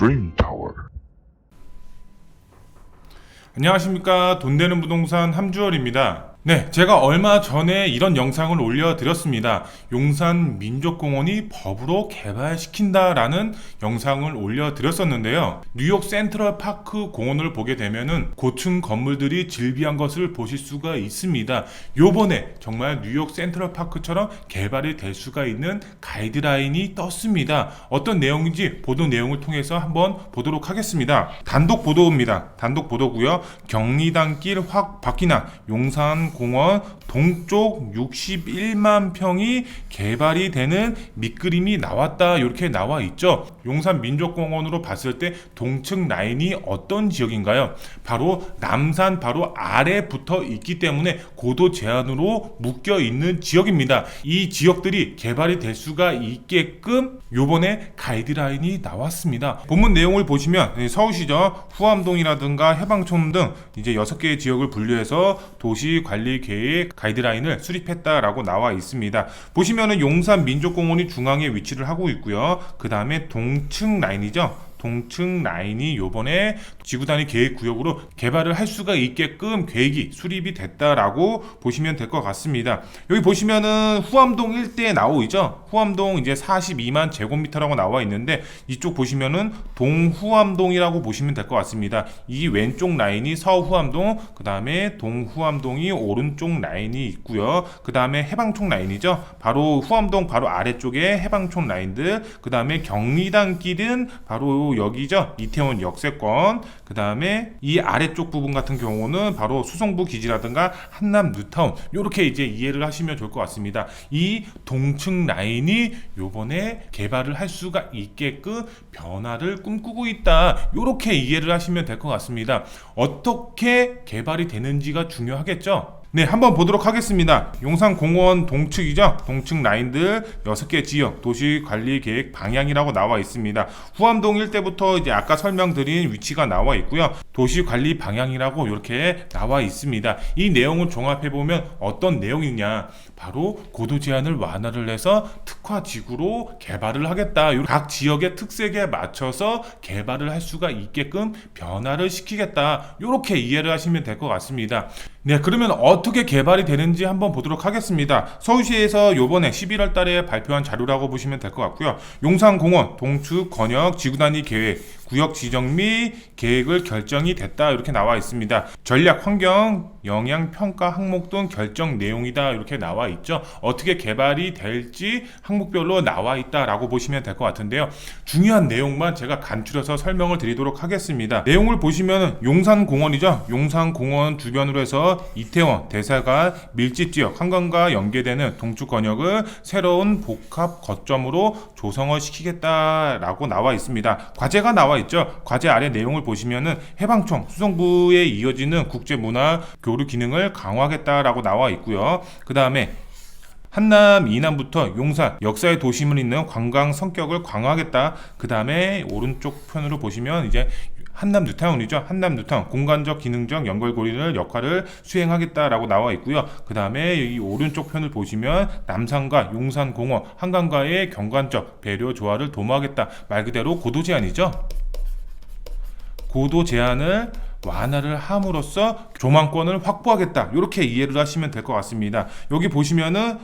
Dream. 안녕하십니까 돈 되는 부동산 함주월입니다. 네, 제가 얼마 전에 이런 영상을 올려드렸습니다. 용산 민족공원이 법으로 개발시킨다라는 영상을 올려드렸었는데요. 뉴욕 센트럴 파크 공원을 보게 되면은 고층 건물들이 질비한 것을 보실 수가 있습니다. 요번에 정말 뉴욕 센트럴 파크처럼 개발이 될 수가 있는 가이드라인이 떴습니다. 어떤 내용인지 보도 내용을 통해서 한번 보도록 하겠습니다. 단독 보도입니다. 단독 보도고요. 경리단길 확 바뀌나 용산 공원 동쪽 61만 평이 개발이 되는 밑그림이 나왔다 이렇게 나와 있죠. 용산 민족공원으로 봤을 때 동측 라인이 어떤 지역인가요? 바로 남산 바로 아래 붙어 있기 때문에 고도 제한으로 묶여 있는 지역입니다. 이 지역들이 개발이 될 수가 있게끔 요번에 가이드라인이 나왔습니다. 본문 내용을 보시면 예, 서울시죠. 후암동이라든가 해방촌 등 이제 6개의 지역을 분류해서 도시 관리 계획 가이드라인을 수립했다라고 나와 있습니다. 보시면은 용산 민족공원이 중앙에 위치를 하고 있고요. 그 다음에 동층 라인이죠. 동층 라인이 요번에 지구 단위 계획 구역으로 개발을 할 수가 있게끔 계획이 수립이 됐다라고 보시면 될 것 같습니다. 여기 보시면은 후암동 일대에 나오 있죠. 후암동 이제 42만 제곱미터라고 나와 있는데 이쪽 보시면은 동후암동이라고 보시면 될 것 같습니다. 이 왼쪽 라인이 서후암동, 그 다음에 동후암동이 오른쪽 라인이 있고요. 그 다음에 해방촌 라인이죠. 바로 후암동 바로 아래쪽에 해방촌 라인들, 그 다음에 경리단 길은 바로 여기죠. 이태원 역세권. 그 다음에 이 아래쪽 부분 같은 경우는 바로 수성부 기지라든가 한남 뉴타운. 요렇게 이제 이해를 하시면 좋을 것 같습니다. 이 동층 라인이 요번에 개발을 할 수가 있게끔 변화를 꿈꾸고 있다. 요렇게 이해를 하시면 될 것 같습니다. 어떻게 개발이 되는지가 중요하겠죠? 네, 한번 보도록 하겠습니다. 용산공원 동측이죠? 동측 라인들 6개 지역 도시 관리 계획 방향이라고 나와 있습니다. 후암동 일대부터 이제 아까 설명드린 위치가 나와 있고요. 도시 관리 방향이라고 이렇게 나와 있습니다. 이 내용을 종합해 보면 어떤 내용이냐? 바로 고도 제한을 완화를 해서 특화 지구로 개발을 하겠다. 요- 각 지역의 특색에 맞춰서 개발을 할 수가 있게끔 변화를 시키겠다. 이렇게 이해를 하시면 될 것 같습니다. 네, 그러면 어떻게 개발이 되는지 한번 보도록 하겠습니다. 서울시에서 요번에 11월 달에 발표한 자료라고 보시면 될 것 같고요. 용산공원 동축 권역 지구단위 계획 구역 지정 및 계획을 결정이 됐다 이렇게 나와 있습니다. 전략 환경 영향 평가 항목 등 결정 내용이다 이렇게 나와 있죠. 어떻게 개발이 될지 항목별로 나와 있다라고 보시면 될 것 같은데요. 중요한 내용만 제가 간추려서 설명을 드리도록 하겠습니다. 내용을 보시면 용산공원이죠. 용산공원 주변으로 해서 이태원, 대사관, 밀집 지역, 한강과 연계되는 동축 권역을 새로운 복합 거점으로 조성을 시키겠다라고 나와 있습니다. 과제가 나와 있죠. 과제 아래 내용을 보시면은 해방촌 수성부에 이어지는 국제문화 교류 기능을 강화하겠다라고 나와 있고요. 그 다음에 한남 이남부터 용산 역사의 도심을 잇는 관광 성격을 강화하겠다. 그 다음에 오른쪽 편으로 보시면 이제 한남 뉴타운이죠. 한남 뉴타운 공간적 기능적 연결고리를 역할을 수행하겠다라고 나와 있고요. 그 다음에 이 오른쪽 편을 보시면 남산과 용산공원 한강과의 경관적 배려 조화를 도모하겠다. 말 그대로 고도 제한이죠. 고도 제한을 완화를 함으로써 조망권을 확보하겠다. 이렇게 이해를 하시면 될 것 같습니다. 여기 보시면은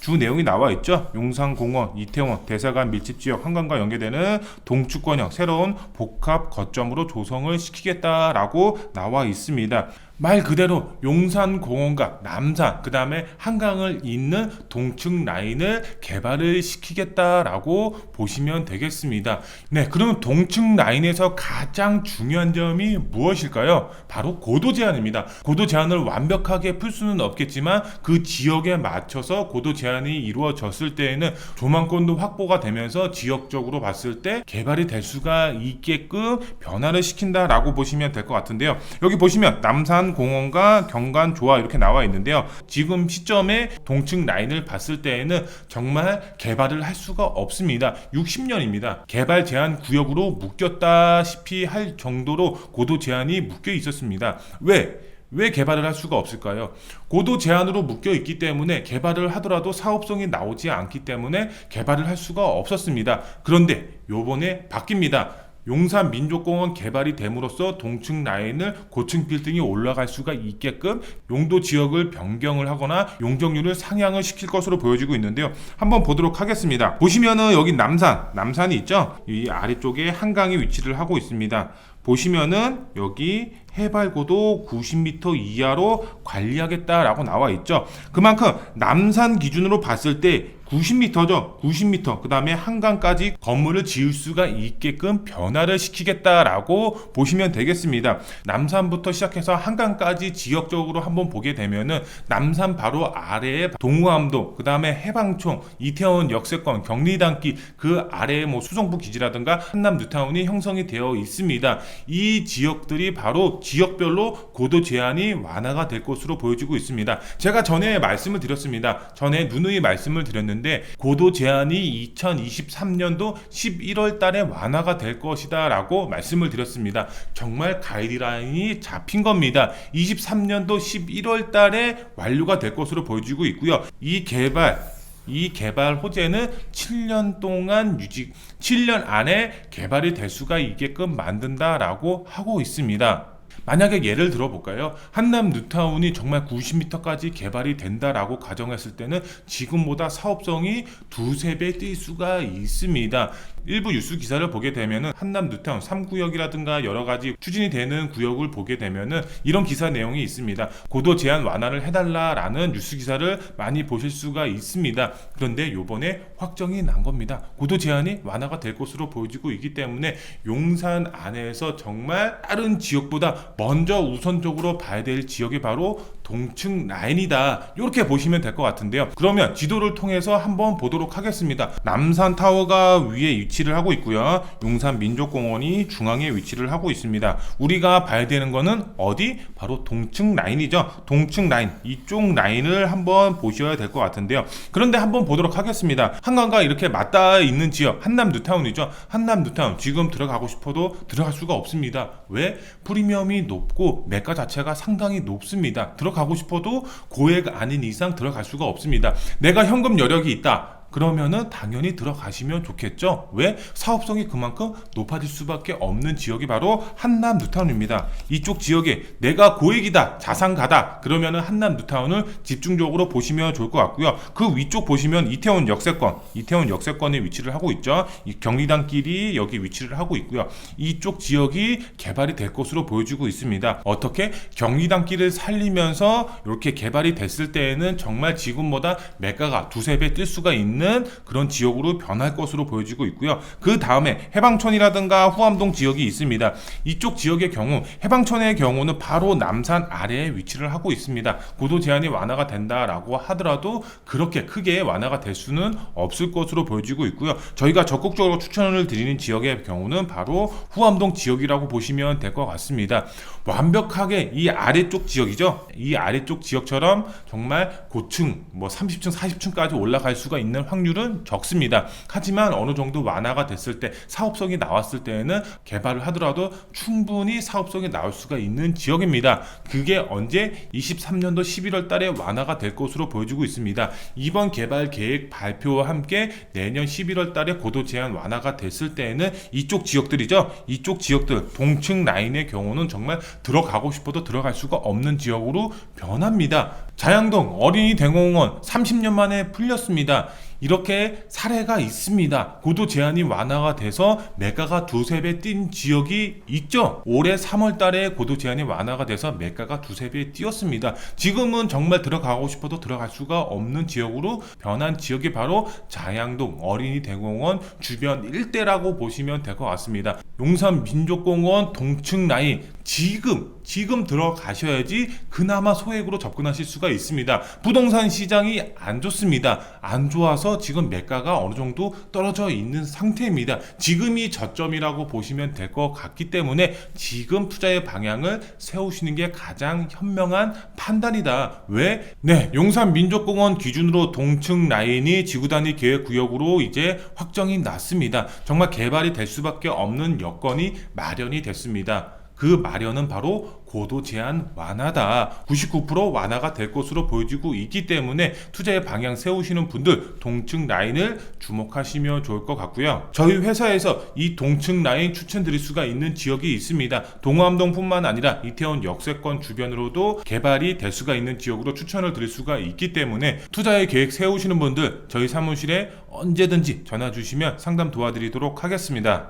주 내용이 나와 있죠. 용산공원, 이태원, 대사관 밀집 지역, 한강과 연계되는 동축권역 새로운 복합 거점으로 조성을 시키겠다라고 나와 있습니다. 말 그대로 용산 공원과 남산, 그 다음에 한강을 잇는 동층 라인을 개발을 시키겠다라고 보시면 되겠습니다. 네, 그러면 동층 라인에서 가장 중요한 점이 무엇일까요? 바로 고도 제한입니다. 고도 제한을 완벽하게 풀 수는 없겠지만 그 지역에 맞춰서 고도 제한이 이루어졌을 때에는 조망권도 확보가 되면서 지역적으로 봤을 때 개발이 될 수가 있게끔 변화를 시킨다라고 보시면 될 것 같은데요. 여기 보시면 남산 공원과 경관 조화 이렇게 나와 있는데요. 지금 시점에 동층 라인을 봤을 때에는 정말 개발을 할 수가 없습니다. 60년입니다. 개발 제한 구역으로 묶였다시피 할 정도로 고도 제한이 묶여 있었습니다. 왜? 왜 개발을 할 수가 없을까요? 고도 제한으로 묶여 있기 때문에 개발을 하더라도 사업성이 나오지 않기 때문에 개발을 할 수가 없었습니다. 그런데 요번에 바뀝니다. 용산 민족공원 개발이 됨으로써 동층 라인을 고층 빌딩이 올라갈 수가 있게끔 용도 지역을 변경을 하거나 용적률을 상향을 시킬 것으로 보여지고 있는데요. 한번 보도록 하겠습니다. 보시면은 여기 남산, 남산이 있죠? 이 아래쪽에 한강이 위치를 하고 있습니다. 보시면은 여기 해발고도 90m 이하로 관리하겠다라고 나와 있죠. 그만큼 남산 기준으로 봤을 때 90m죠. 90m. 그 다음에 한강까지 건물을 지을 수가 있게끔 변화를 시키겠다라고 보시면 되겠습니다. 남산부터 시작해서 한강까지 지역적으로 한번 보게 되면은 남산 바로 아래에 동우암도, 그 다음에 해방촌, 이태원 역세권, 경리단길 그 아래에 뭐 수성부 기지라든가 한남 뉴타운이 형성이 되어 있습니다. 이 지역들이 바로 지역별로 고도 제한이 완화가 될 것으로 보여지고 있습니다. 제가 전에 말씀을 드렸습니다. 전에 누누이 말씀을 드렸는데 고도 제한이 2023년도 11월 달에 완화가 될 것이다 라고 말씀을 드렸습니다. 정말 가이드라인이 잡힌 겁니다. 23년도 11월 달에 완료가 될 것으로 보여지고 있고요. 이 개발 이 개발 호재는 7년 동안 유지, 7년 안에 개발이 될 수가 있게끔 만든다라고 하고 있습니다. 만약에 예를 들어볼까요? 한남 뉴타운이 정말 90m까지 개발이 된다라고 가정했을 때는 지금보다 사업성이 두세 배 뛸 수가 있습니다. 일부 뉴스 기사를 보게 되면은 한남 뉴타운 3구역이라든가 여러 가지 추진이 되는 구역을 보게 되면은 이런 기사 내용이 있습니다. 고도 제한 완화를 해달라라는 뉴스 기사를 많이 보실 수가 있습니다. 그런데 요번에 확정이 난 겁니다. 고도 제한이 완화가 될 것으로 보여지고 있기 때문에 용산 안에서 정말 다른 지역보다 먼저 우선적으로 봐야 될 지역이 바로 동층 라인이다. 이렇게 보시면 될 것 같은데요. 그러면 지도를 통해서 한번 보도록 하겠습니다. 남산 타워가 위에 위치를 하고 있고요. 용산 민족공원이 중앙에 위치를 하고 있습니다. 우리가 봐야 되는 거는 어디? 바로 동층 라인이죠. 동층 라인. 이쪽 라인을 한번 보셔야 될 것 같은데요. 그런데 한번 보도록 하겠습니다. 한강과 이렇게 맞닿아 있는 지역, 한남 뉴타운이죠. 한남 뉴타운. 지금 들어가고 싶어도 들어갈 수가 없습니다. 왜? 프리미엄이 높고 매가 자체가 상당히 높습니다. 들어가고 싶어도 고액 아닌 이상 들어갈 수가 없습니다. 내가 현금 여력이 있다. 그러면은 당연히 들어가시면 좋겠죠. 왜? 사업성이 그만큼 높아질 수밖에 없는 지역이 바로 한남 뉴타운입니다. 이쪽 지역에 내가 고액이다, 자산가다. 그러면은 한남 뉴타운을 집중적으로 보시면 좋을 것 같고요. 그 위쪽 보시면 이태원 역세권, 이태원 역세권에 위치를 하고 있죠. 이 경리단길이 여기 위치를 하고 있고요. 이쪽 지역이 개발이 될 것으로 보여지고 있습니다. 어떻게 경리단길을 살리면서 이렇게 개발이 됐을 때에는 정말 지금보다 매가가 두세 배 뛸 수가 있는 있는 그런 지역으로 변할 것으로 보여지고 있고요. 그 다음에 해방촌이라든가 후암동 지역이 있습니다. 이쪽 지역의 경우 해방촌의 경우는 바로 남산 아래에 위치를 하고 있습니다. 고도 제한이 완화가 된다라고 하더라도 그렇게 크게 완화가 될 수는 없을 것으로 보여지고 있고요. 저희가 적극적으로 추천을 드리는 지역의 경우는 바로 후암동 지역이라고 보시면 될 것 같습니다. 완벽하게 이 아래쪽 지역이죠. 이 아래쪽 지역처럼 정말 고층 뭐 30층, 40층까지 올라갈 수가 있는 확률은 적습니다. 하지만 어느 정도 완화가 됐을 때 사업성이 나왔을 때에는 개발을 하더라도 충분히 사업성이 나올 수가 있는 지역입니다. 그게 언제 23년도 11월 달에 완화가 될 것으로 보여지고 있습니다. 이번 개발 계획 발표와 함께 내년 11월 달에 고도 제한 완화가 됐을 때에는 이쪽 지역들이죠. 이쪽 지역들 동층 라인의 경우는 정말 들어가고 싶어도 들어갈 수가 없는 지역으로 변합니다. 자양동 어린이 대공원 30년 만에 풀렸습니다. 이렇게 사례가 있습니다. 고도 제한이 완화가 돼서 매가가 두세 배 뛴 지역이 있죠. 올해 3월 달에 고도 제한이 완화가 돼서 매가가 두세 배 뛰었습니다. 지금은 정말 들어가고 싶어도 들어갈 수가 없는 지역으로 변한 지역이 바로 자양동 어린이 대공원 주변 일대라고 보시면 될 것 같습니다. 용산 민족공원 동층 라인 지금 지금 들어가셔야지 그나마 소액으로 접근하실 수가 있습니다. 부동산 시장이 안 좋습니다. 안 좋아서 지금 매가가 어느 정도 떨어져 있는 상태입니다. 지금이 저점이라고 보시면 될 것 같기 때문에 지금 투자의 방향을 세우시는 게 가장 현명한 판단이다. 왜? 네, 용산 민족공원 기준으로 동층 라인이 지구단위 계획 구역으로 이제 확정이 났습니다. 정말 개발이 될 수밖에 없는 여건이 마련이 됐습니다. 그 마련은 바로 고도 제한 완화다. 99% 완화가 될 것으로 보여지고 있기 때문에 투자의 방향 세우시는 분들 동층 라인을 주목하시면 좋을 것 같고요. 저희 회사에서 이 동층 라인 추천드릴 수가 있는 지역이 있습니다. 동암동뿐만 아니라 이태원 역세권 주변으로도 개발이 될 수가 있는 지역으로 추천을 드릴 수가 있기 때문에 투자의 계획 세우시는 분들 저희 사무실에 언제든지 전화 주시면 상담 도와드리도록 하겠습니다.